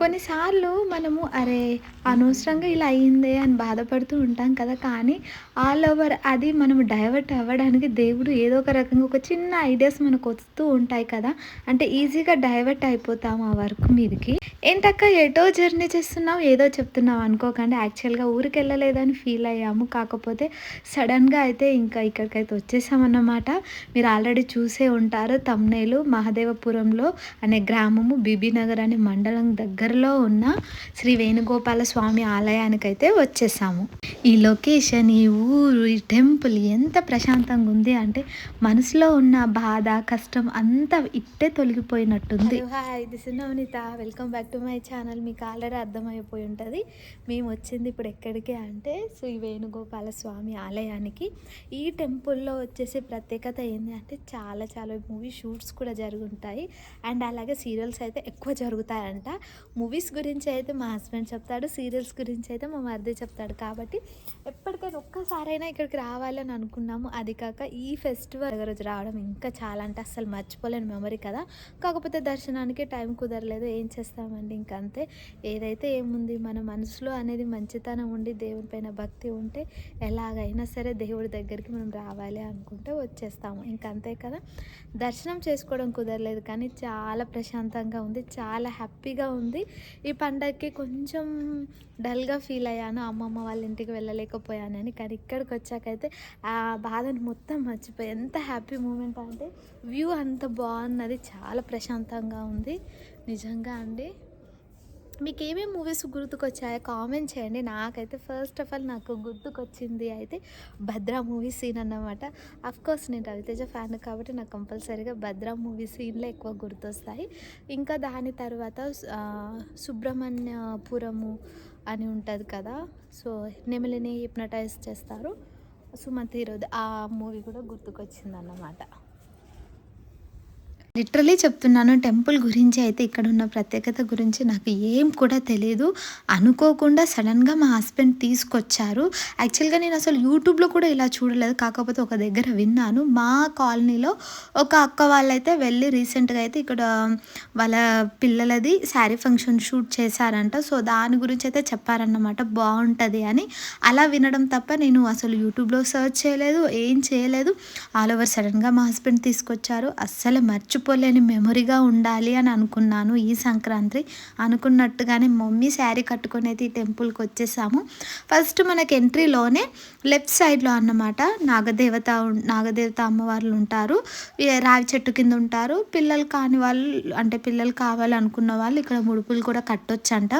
కొన్నిసార్లు మనము అరే అనవసరంగా ఇలా అయ్యిందే అని బాధపడుతూ ఉంటాం కదా కానీ ఆల్ ఓవర్ అది మనం డైవర్ట్ అవ్వడానికి దేవుడు ఏదో ఒక రకంగా ఒక చిన్న ఐడియాస్ మనకు వస్తూ ఉంటాయి కదా. అంటే ఈజీగా డైవర్ట్ అయిపోతాం ఆ వర్క్ మీదకి. ఏంటక్క ఎటో జర్నీ చేస్తున్నావు ఏదో చెప్తున్నావు అనుకోకండి. యాక్చువల్గా ఊరికి వెళ్ళలేదని ఫీల్ అయ్యాము. కాకపోతే సడన్గా అయితే ఇంకా ఇక్కడికైతే వచ్చేసామన్నమాట. మీరు ఆల్రెడీ చూసే ఉంటారు తమ్నేలు మహదేవపురంలో అనే గ్రామము బీబీనగర్ అనే మండలం దగ్గర దగ్గరలో ఉన్న శ్రీ వేణుగోపాల స్వామి ఆలయానికైతే వచ్చేసాము. ఈ లొకేషన్ ఈ ఊరు ఈ టెంపుల్ ఎంత ప్రశాంతంగా ఉంది అంటే మనసులో ఉన్న బాధ కష్టం అంతా ఇట్టే తొలగిపోయినట్టుంది. Hi this Navaneetha. Welcome back to my channel మీకు ఆల్రెడీ అర్థమైపోయి ఉంటుంది. మేము వచ్చింది ఇప్పుడు ఎక్కడికి అంటే శ్రీ వేణుగోపాల స్వామి ఆలయానికి. ఈ టెంపుల్లో వచ్చేసి ప్రత్యేకత ఏంటి అంటే చాలా చాలా మూవీ షూట్స్ కూడా జరుగుంటాయి. అండ్ అలాగే సీరియల్స్ అయితే ఎక్కువ జరుగుతాయంట. మూవీస్ గురించి అయితే మా హస్బెండ్ చెప్తాడు సీరియల్స్ గురించి అయితే మా మరిది చెప్తాడు. కాబట్టి ఎప్పటికైనా ఒక్కసారైనా ఇక్కడికి రావాలని అనుకున్నాము. అది కాక ఈ ఫెస్టివల్ రోజు రావడం ఇంకా చాలా అంటే అస్సలు మర్చిపోలేని మెమరీ కదా. కాకపోతే దర్శనానికి టైం కుదరలేదు. ఏం చేస్తామండి? ఇంక అంతే. ఏదైతే ఏముంది? మన మనసులో అనేది మంచితనం ఉండి దేవుని పైన భక్తి ఉంటే ఎలాగైనా సరే దేవుడి దగ్గరికి మనం రావాలి అనుకుంటే వచ్చేస్తాము. ఇంక అంతే కదా. దర్శనం చేసుకోవడం కుదరలేదు కానీ చాలా ప్రశాంతంగా ఉంది. చాలా హ్యాపీగా ఉంది. ఈ పండగకి కొంచెం డల్గా ఫీల్ అయ్యాను. అమ్మమ్మ వాళ్ళ ఇంటికి వెళ్ళలేకపోయానని. కానీ ఇక్కడికి వచ్చాకైతే ఆ బాధను మొత్తం మర్చిపోయి ఎంత హ్యాపీ మూమెంట్ అంటే వ్యూ అంత బాగున్నది. చాలా ప్రశాంతంగా ఉంది. నిజంగా అండి. మీకు ఏమేమి మూవీస్ గుర్తుకొచ్చాయో కామెంట్ చేయండి. నాకైతే ఫస్ట్ ఆఫ్ ఆల్ నాకు గుర్తుకొచ్చింది అయితే భద్రా మూవీ సీన్ అన్నమాట. కోర్స్ నేను రవితేజ ఫ్యాన్ కాబట్టి నాకు కంపల్సరీగా భద్రా మూవీ సీన్లో ఎక్కువ గుర్తొస్తాయి. ఇంకా దాని తర్వాత సుబ్రహ్మణ్యపురము అని ఉంటుంది కదా. సో నెమలిని హిప్నటైజ్ చేస్తారు. సుమతి ఈరోజు ఆ మూవీ కూడా గుర్తుకొచ్చింది అన్నమాట లిటరలీ చెప్తున్నాను టెంపుల్ గురించి అయితే ఇక్కడ ఉన్న ప్రత్యేకత గురించి నాకు ఏం కూడా తెలియదు అనుకోకుండా సడన్గా మా హస్బెండ్ తీసుకొచ్చారు. యాక్చువల్గా నేను అసలు యూట్యూబ్లో కూడా ఇలా చూడలేదు. కాకపోతే ఒక దగ్గర విన్నాను. మా కాలనీలో ఒక అక్క వాళ్ళైతే వెళ్ళి రీసెంట్గా అయితే ఇక్కడ వాళ్ళ పిల్లలది శారీ ఫంక్షన్ షూట్ చేశారంట. సో దాని గురించి అయితే చెప్పారన్నమాట. బాగుంటుంది అని. అలా వినడం తప్ప నేను అసలు యూట్యూబ్లో సర్చ్ చేయలేదు. ఏం చేయలేదు. ఆల్ ఓవర్ సడన్గా మా హస్బెండ్ తీసుకొచ్చారు. అస్సలు మర్చిపోలేని మెమొరీగా ఉండాలి అని అనుకున్నాను ఈ సంక్రాంతి. అనుకున్నట్టుగానే మమ్మీ శారీ కట్టుకుని అయితే ఈ టెంపుల్కి వచ్చేసాము. ఫస్ట్ మనకి ఎంట్రీలోనే లెఫ్ట్ సైడ్లో అన్నమాట నాగదేవత నాగదేవత అమ్మవార్లు ఉంటారు. రావి చెట్టు కింద ఉంటారు. పిల్లలు కాని వాళ్ళు అంటే పిల్లలు కావాలనుకున్న వాళ్ళు ఇక్కడ ముడుపులు కూడా కట్టొచ్చంట.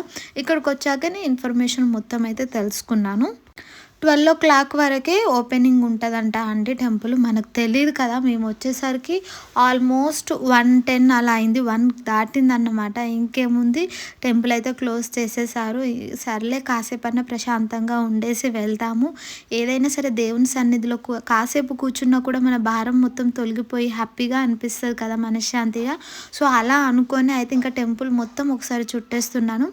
ఇక్కడికి వచ్చాకనే ఇన్ఫర్మేషన్ మొత్తం అయితే తెలుసుకున్నాను. ట్వెల్వ్ ఓ క్లాక్ వరకే ఓపెనింగ్ ఉంటుందంట అండి టెంపుల్. మనకు తెలియదు కదా మేము వచ్చేసరికి ఆల్మోస్ట్ వన్ టెన్ అలా అయింది వన్ దాటింది అన్నమాట ఇంకేముంది? టెంపుల్ అయితే క్లోజ్ చేసేసారు. సర్లే కాసేపన్నా ప్రశాంతంగా ఉండేసి వెళ్తాము. ఏదైనా సరే దేవుని సన్నిధిలో కాసేపు కూర్చున్నా కూడా మన భారం మొత్తం తొలగిపోయి హ్యాపీగా అనిపిస్తుంది కదా మనశ్శాంతిగా. సో అలా అనుకొని అయితే ఇంకా టెంపుల్ మొత్తం ఒకసారి చుట్టేస్తున్నాను.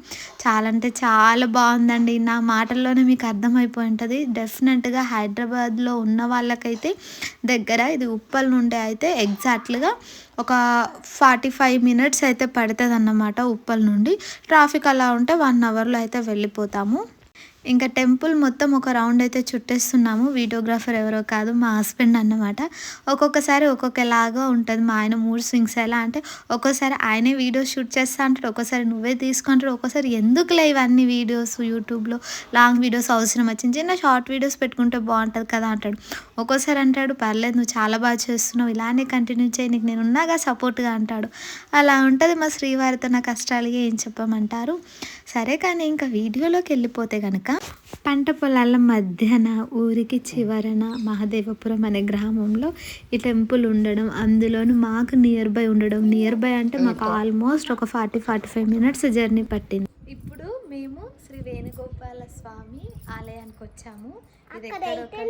చాలా అంటే చాలా బాగుందండి. నా మాటల్లోనే మీకు అర్థమైపోయి ఉంటుంది. డెఫినెట్గా హైదరాబాద్లో ఉన్న వాళ్ళకైతే దగ్గర ఇది ఉప్పల్ నుండి అయితే ఎగ్జాక్ట్గా ఒక ఫార్టీ ఫైవ్ మినిట్స్ అయితే పడుతుంది అన్నమాట ఉప్పల్ నుండి. ట్రాఫిక్ అలా ఉంటే వన్ అవర్లో అయితే వెళ్ళిపోతాము. ఇంకా టెంపుల్ మొత్తం ఒక రౌండ్ అయితే చుట్టేస్తున్నాము. వీడియోగ్రాఫర్ ఎవరో కాదు మా హస్బెండ్ అన్నమాట. ఒక్కొక్కసారి ఒక్కొక్కలాగా ఉంటుంది. మా ఆయన మూడు స్వింగ్స్ ఎలా అంటే ఒక్కోసారి ఆయనే వీడియో షూట్ చేస్తా అంటాడు ఒక్కోసారి నువ్వే తీసుకుంటాడు ఒక్కోసారి ఎందుకులే ఇవన్నీ వీడియోస్ యూట్యూబ్లో లాంగ్ వీడియోస్ అవసరం వచ్చింది. చిన్న షార్ట్ వీడియోస్ పెట్టుకుంటే బాగుంటుంది కదా అంటాడు. ఒక్కోసారి అంటాడు పర్లేదు నువ్వు చాలా బాగా చేస్తున్నావు ఇలానే కంటిన్యూ చేయి నీకు నేను ఉన్నాగా సపోర్ట్గా అంటాడు. అలా ఉంటుంది మా శ్రీవారితో నా కష్టాలుగా ఏం చెప్పమంటారు. సరే కానీ ఇంకా వీడియోలోకి వెళ్ళిపోతే కనుక పంట పొలాల మధ్యన ఊరికి చివరన మహదేవపురం అనే గ్రామంలో ఈ టెంపుల్ ఉండడం అందులోను మాకు నియర్ బై ఉండడం. నియర్ బై అంటే మాకు ఆల్మోస్ట్ ఒక forty forty five minutes journey పట్టింది. ఇప్పుడు మేము శ్రీ వేణుగోపాల స్వామి ఆలయానికి వచ్చాము.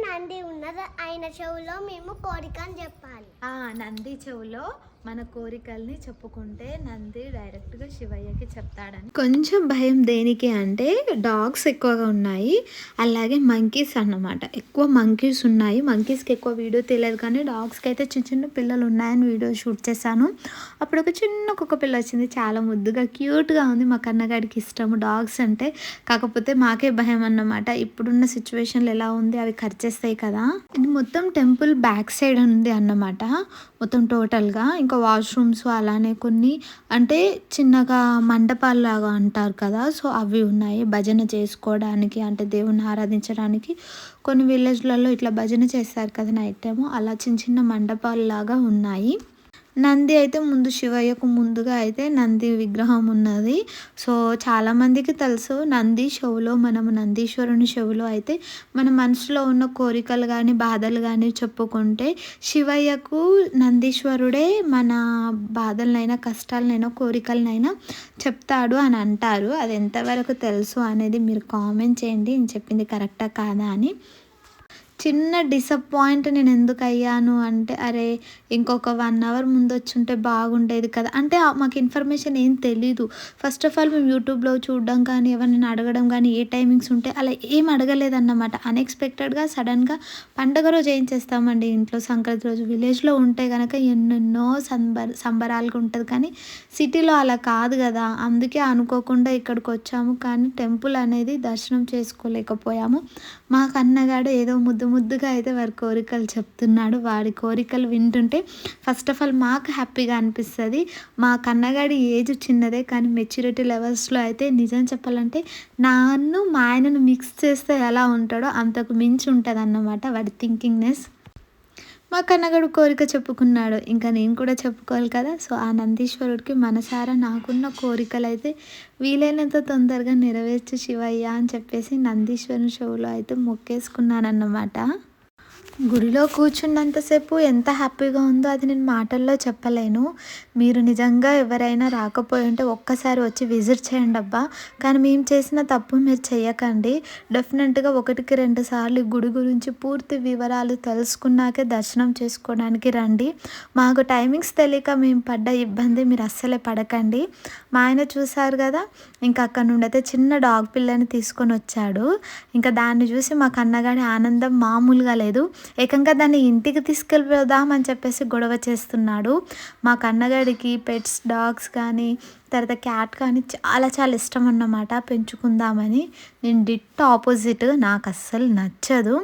నంది ఉన్నది. ఆయన చెవులో మేము కోరిక అని చెప్పాలి. ఆ నంది చెవులో మన కోరికల్ని చెప్పుకుంటే నంది డైరెక్ట్గా శివయ్యకి చెప్తాడని. కొంచెం భయం దేనికి అంటే డాగ్స్ ఎక్కువగా ఉన్నాయి. అలాగే మంకీస్ అన్నమాట. ఎక్కువ మంకీస్ ఉన్నాయి. మంకీస్కి ఎక్కువ వీడియో తెలియదు కానీ డాగ్స్కి అయితే చిన్న చిన్న పిల్లలు ఉన్నాయని వీడియో షూట్ చేశాను. అప్పుడు ఒక చిన్న కుక్క పిల్ల వచ్చింది. చాలా ముద్దుగా క్యూట్గా ఉంది. మా కన్నగాడికి ఇష్టము డాగ్స్ అంటే. కాకపోతే మాకే భయం అన్నమాట. ఇప్పుడున్న సిచ్యువేషన్లు ఎలా ఉంది? అవి ఖర్చేస్తాయి కదా. ఇది మొత్తం టెంపుల్ బ్యాక్ సైడ్ ఉంది అన్నమాట. మొత్తం టోటల్గా. ఇంకా వాష్రూమ్స్ అలానే కొన్ని అంటే చిన్నగా మండపాలులాగా అంటారు కదా సో అవి ఉన్నాయి భజన చేసుకోవడానికి అంటే దేవుని ఆరాధించడానికి. కొన్ని విలేజ్లలో ఇట్లా భజన చేస్తారు కదా నైట్ టైము అలా చిన్న చిన్న మండపాలులాగా ఉన్నాయి. నంది అయితే ముందు శివయ్యకు ముందుగా అయితే నంది విగ్రహం ఉన్నది. సో చాలామందికి తెలుసు నంది షోలో మనము నందీశ్వరుని షోలో అయితే మన మనసులో ఉన్న కోరికలు కానీ బాధలు కానీ చెప్పుకుంటే శివయ్యకు నందీశ్వరుడే మన బాధలనైనా కష్టాలనైనా కోరికలనైనా చెప్తాడు అని అంటారు. అది ఎంతవరకు తెలుసు అనేది మీరు కామెంట్ చేయండి. నేను చెప్పింది కరెక్టా కాదా అని. చిన్న డిసప్పాయింట్ నేను ఎందుకు అయ్యాను అంటే అరే ఇంకొక వన్ అవర్ ముందు వచ్చి ఉంటే బాగుండేది కదా. అంటే మాకు ఇన్ఫర్మేషన్ ఏం తెలీదు. ఫస్ట్ ఆఫ్ ఆల్ మేము యూట్యూబ్లో చూడడం కానీ ఎవరిని అడగడం కానీ ఏ టైమింగ్స్ ఉంటే అలా ఏం అడగలేదన్నమాట. అన్ఎక్స్పెక్టెడ్గా సడన్గా పండగ రోజు ఏం చేస్తామండి? ఇంట్లో సంక్రాంతి రోజు విలేజ్లో ఉంటే కనుక ఎన్నెన్నో సంబర సంబరాలుగా ఉంటుంది కానీ సిటీలో అలా కాదు కదా. అందుకే అనుకోకుండా ఇక్కడికి వచ్చాము కానీ టెంపుల్ అనేది దర్శనం చేసుకోలేకపోయాము. మా కన్నగాడు ఏదో ముద్దు ముద్దుగా అయితే వారి కోరికలు చెప్తున్నాడు. వాడి కోరికలు వింటుంటే ఫస్ట్ ఆఫ్ ఆల్ మాకు హ్యాపీగా అనిపిస్తుంది. మా కన్నగాడి ఏజ్ చిన్నదే కానీ మెచ్యూరిటీ లెవెల్స్లో అయితే నిజం చెప్పాలంటే నాన్ను మా ఆయనను మిక్స్ చేస్తే ఎలా ఉంటాడో అంతకు మించి ఉంటుంది అన్నమాట వాడి థింకింగ్నెస్ మా కన్నగడు కోరిక చెప్పుకున్నాడు. ఇంకా నేను కూడా చెప్పుకోవాలి కదా? సో ఆ నందీశ్వరుడికి మనసారా నాకున్న కోరికలు అయితే వీలైనంత తొందరగా నెరవేర్చు శివయ్య అని చెప్పేసి నందీశ్వరుని షోలో అయితే మొక్కేసుకున్నానన్నమాట. గుడిలో కూర్చున్నంతసేపు ఎంత హ్యాపీగా ఉందో అది నేను మాటల్లో చెప్పలేను. మీరు నిజంగా ఎవరైనా రాకపోయి ఉంటే ఒక్కసారి వచ్చి విజిట్ చేయండి అబ్బా. కానీ మేము చేసిన తప్పు మీరు చేయకండి డెఫినెట్గా ఒకటికి రెండు సార్లు గుడి గురించి పూర్తి వివరాలు తెలుసుకున్నాకే దర్శనం చేసుకోవడానికి రండి. మాకు టైమింగ్స్ తెలియక మేము పడ్డ ఇబ్బంది మీరు అస్సలే పడకండి. మా ఆయన చూశారు కదా ఇంకా అక్కడ నుండి అయితే చిన్న డాగ్ పిల్లని తీసుకొని వచ్చాడు. ఇంకా దాన్ని చూసి మా కన్నగాడి ఆనందం మామూలుగా లేదు. ఏకంగా దాన్ని ఇంటికి తీసుకెళ్ళిపోదామని చెప్పేసి గొడవ చేస్తున్నాడు. మా కన్నగాడికి పెట్స్ డాగ్స్ కానీ తర్వాత క్యాట్ కానీ చాలా చాలా ఇష్టం అన్నమాట. పెంచుకుందామని. నేను డిట్ ఆపోజిట్. నాకు అస్సలు నచ్చదు.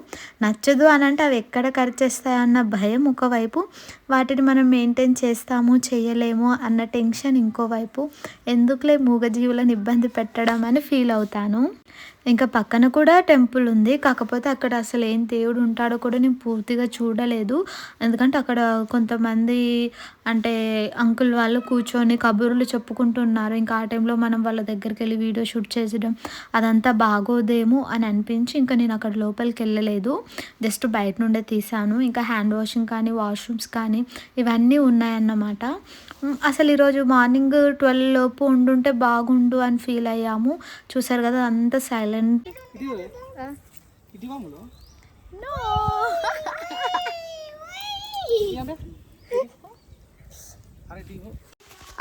నచ్చదు అని అంటే అవి ఎక్కడ ఖర్చేస్తాయన్న భయం ఒకవైపు. వాటిని మనం మెయింటైన్ చేస్తాము చేయలేము అన్న టెన్షన్ ఇంకోవైపు. ఎందుకులే మూగజీవులను ఇబ్బంది పెట్టడం అని ఫీల్ అవుతాను. ఇంకా పక్కన కూడా టెంపుల్ ఉంది. కాకపోతే అక్కడ అసలు ఏం దేవుడు ఉంటాడో కూడా నేను పూర్తిగా చూడలేదు. ఎందుకంటే అక్కడ కొంతమంది అంటే అంకుల్ వాళ్ళు కూర్చొని కబుర్లు చెప్పుకుంటున్నారు ఇంకా ఆ టైంలో మనం వాళ్ళ దగ్గరికి వెళ్ళి వీడియో షూట్ చేసడం అదంతా బాగోదేమో అని అనిపించి ఇంకా నేను అక్కడ లోపలికి వెళ్ళలేదు జస్ట్ బయట నుండే తీసాను ఇంకా హ్యాండ్ వాషింగ్ కానీ వాష్రూమ్స్ కానీ ఇవన్నీ ఉన్నాయన్నమాట. అసలు ఈరోజు మార్నింగ్ ట్వెల్వ్ లోపు ఉండుంటే బాగుండు అని ఫీల్ అయ్యాము. చూసారు కదా అంత సైలెంట్.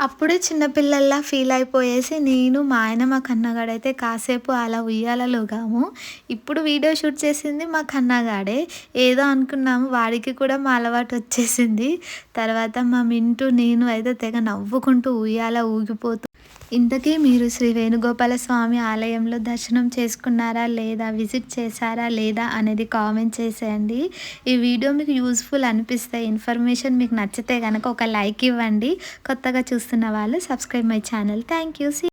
అప్పుడే చిన్నపిల్లల్లా ఫీల్ అయిపోయేసి నేను మా ఆయన మా కన్నగాడైతే కాసేపు అలా ఉయ్యాలలోగాము ఇప్పుడు వీడియో షూట్ చేసింది మా కన్నగాడే. ఏదో అనుకున్నాము వాడికి కూడా మా అలవాటు వచ్చేసింది. తర్వాత మా మింటూ నేను అయితే తెగ నవ్వుకుంటూ ఉయ్యాల ఊగిపోతూ ఇంతకీ మీరు శ్రీ వేణుగోపాల స్వామి ఆలయంలో దర్శనం చేసుకున్నారా లేదా విజిట్ చేశారా లేదా అనేది కామెంట్ చేసేయండి. ఈ వీడియో మీకు యూస్ఫుల్ అనిపిస్తే ఇన్ఫర్మేషన్ మీకు నచ్చితే కనుక ఒక లైక్ ఇవ్వండి. కొత్తగా చూస్తున్న వాళ్ళు subscribe my channel. Thank you.